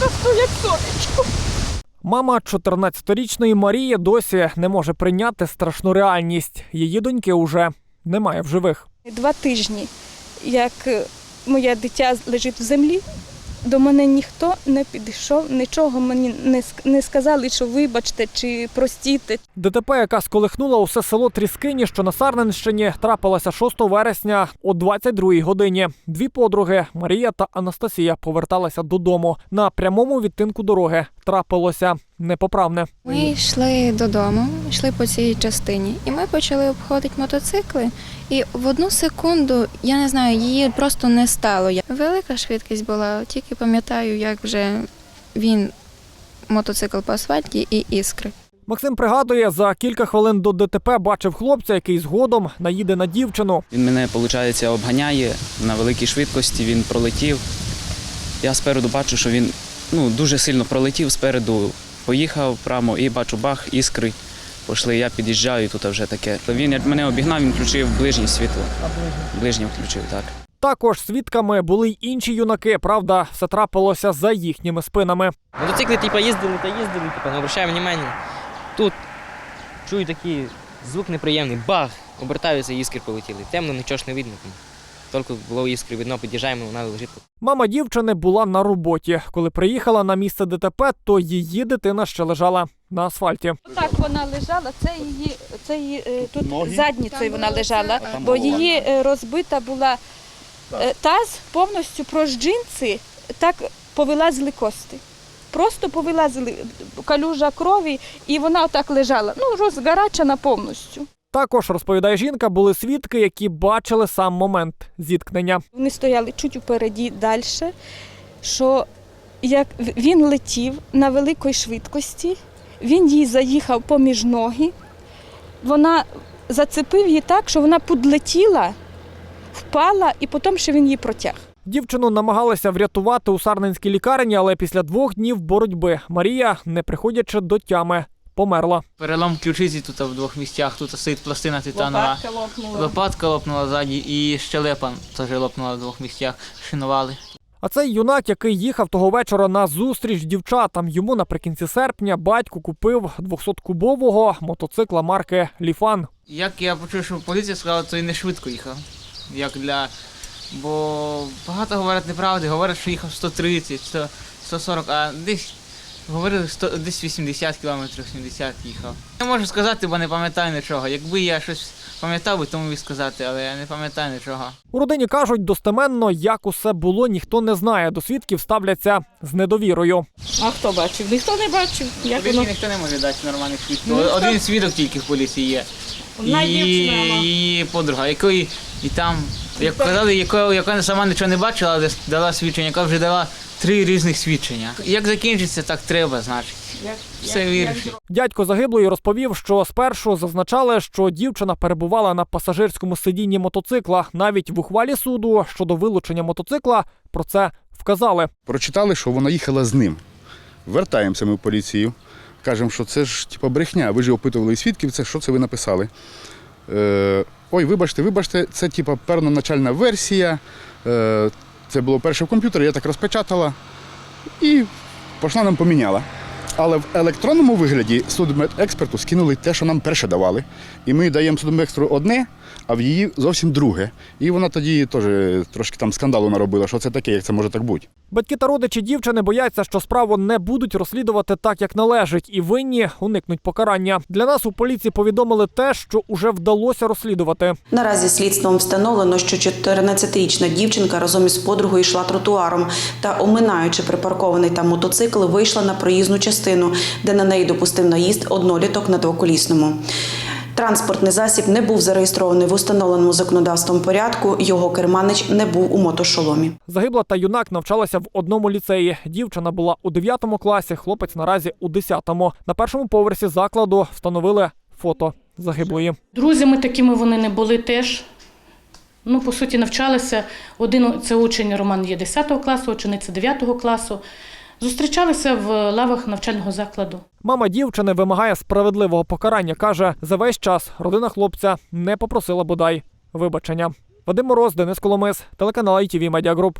просто як сонечко. Мама 14-річної Марії досі не може прийняти страшну реальність. Її доньки уже немає в живих. Два тижні, як моє дитя лежить в землі, до мене ніхто не підійшов, нічого мені не, не сказали, що вибачте чи простіте. ДТП, яка сколихнула усе село Тріскині, що на Сарненщині, трапилася 6 вересня о 22 годині. Дві подруги Марія та Анастасія поверталися додому. На прямому відтинку дороги трапилося непоправне. Ми йшли додому, йшли по цій частині, і ми почали обходити мотоцикли. І в одну секунду, я не знаю, її просто не стало. Велика швидкість була, тільки пам'ятаю, як вже він мотоцикл по асфальті і іскри. Максим пригадує, за кілька хвилин до ДТП бачив хлопця, який згодом наїде на дівчину. Він мене, виходить, обганяє на великій швидкості, він пролетів. Я спереду бачу, що він ну, дуже сильно пролетів, спереду поїхав прямо і бачу бах, іскри. Пішли, я під'їжджаю, і тут вже таке. Він як мене обігнав, він включив ближнє світло. Ближнє включив, так. Також свідками були й інші юнаки. Правда, все трапилося за їхніми спинами. Мотоцикли, типа, їздили та їздили, типа, не обращаємо внимання. Тут чую такий звук неприємний, бах, обертаються, іскри полетіли. Темно, нічого ж не видно. Тільки було іскри видно, під'їжджаємо, вона лежить. Мама дівчини була на роботі. Коли приїхала на місце ДТП, то її дитина ще лежала на асфальті. Так вона лежала, це її, це її е, тут задницею вона лежала, бо її е, розбита була е, таз повністю прож джинси, так повилазили кости. Просто повилазили калюжа крові, і вона отак лежала, ну розгарачена повністю. Також розповідає жінка, були свідки, які бачили сам момент зіткнення. Вони стояли чуть упереді далі, що як він летів на великій швидкості, він їй заїхав поміж ноги, вона зацепив її так, що вона подлетіла, впала, і потім ще він її протяг. Дівчину намагалися врятувати у сарненській лікарні, але після двох днів боротьби Марія, не приходячи до тями, померла. Перелом ключиці тут в двох місцях, тут сидить пластина титанова. лопнула. Лопатка лопнула ззаді і щелепа теж лопнула в двох місцях. Шинували. А цей юнак, який їхав того вечора на зустріч дівчатам, йому наприкінці серпня батько купив 200-кубового мотоцикла марки Ліфан. Як я почув, що поліція сказала, то і не швидко їхав. Як для. Бо багато говорять неправди, говорять, що їхав 130, 100, 140, а десь говорили 100, десь 80 кілометрів, 70 їхав. Не можу сказати, бо не пам'ятаю нічого. Якби я щось пам'ятав, би, то міг сказати, але я не пам'ятаю нічого. У родині кажуть, достеменно, як усе було, ніхто не знає. До свідків ставляться з недовірою. А хто бачив? Ніхто не бачив. Як Поліції воно ніхто не може дати нормальних свідків. Ну, ніхто. Один свідок тільки в поліції є. Одна і дівчина її подруга, якої і там, як казали, яка, яка сама нічого не бачила, але дала свідчення, яка вже дала три різних свідчення. Як закінчиться, так треба, значить. Все вирішить. Дядько загиблої розповів, що спершу зазначали, що дівчина перебувала на пасажирському сидінні мотоцикла. Навіть в ухвалі суду щодо вилучення мотоцикла про це вказали. Прочитали, що вона їхала з ним. Вертаємося ми в поліцію. Кажемо, що це ж типу, брехня. Ви ж опитували свідків, це що це ви написали? Е, Ой, вибачте, вибачте, це типу, перноначальна версія. Е, це було перше в комп'ютері, я так розпечатала і пішла нам поміняла. Але в електронному вигляді судмедексперту скинули те, що нам перше давали. І ми даємо судмедексперту одне, а в її зовсім друге. І вона тоді теж трошки там скандалу наробила, що це таке, як це може так бути. Батьки та родичі дівчини бояться, що справу не будуть розслідувати так, як належить, і винні уникнуть покарання. Для нас у поліції повідомили те, що уже вдалося розслідувати. Наразі слідством встановлено, що 14-річна дівчинка разом із подругою йшла тротуаром та, оминаючи припаркований там мотоцикл, вийшла на проїзну частину, де на неї допустив наїзд одноліток на двоколісному. Транспортний засіб не був зареєстрований в установленому законодавством порядку. Його керманич не був у мотошоломі. Загибла та юнак навчалася в одному ліцеї. Дівчина була у 9 класі, хлопець наразі у 10-му. На першому поверсі закладу встановили фото загиблої. Друзями такими вони не були теж. Ну, по суті, навчалися. Один це учень Роман є 10 класу, учениця 9 класу. Зустрічалися в лавах навчального закладу. Мама дівчини вимагає справедливого покарання. каже, за весь час родина хлопця не попросила бодай вибачення. Вадим Мороз, Денис Коломис, телеканал ITV Media.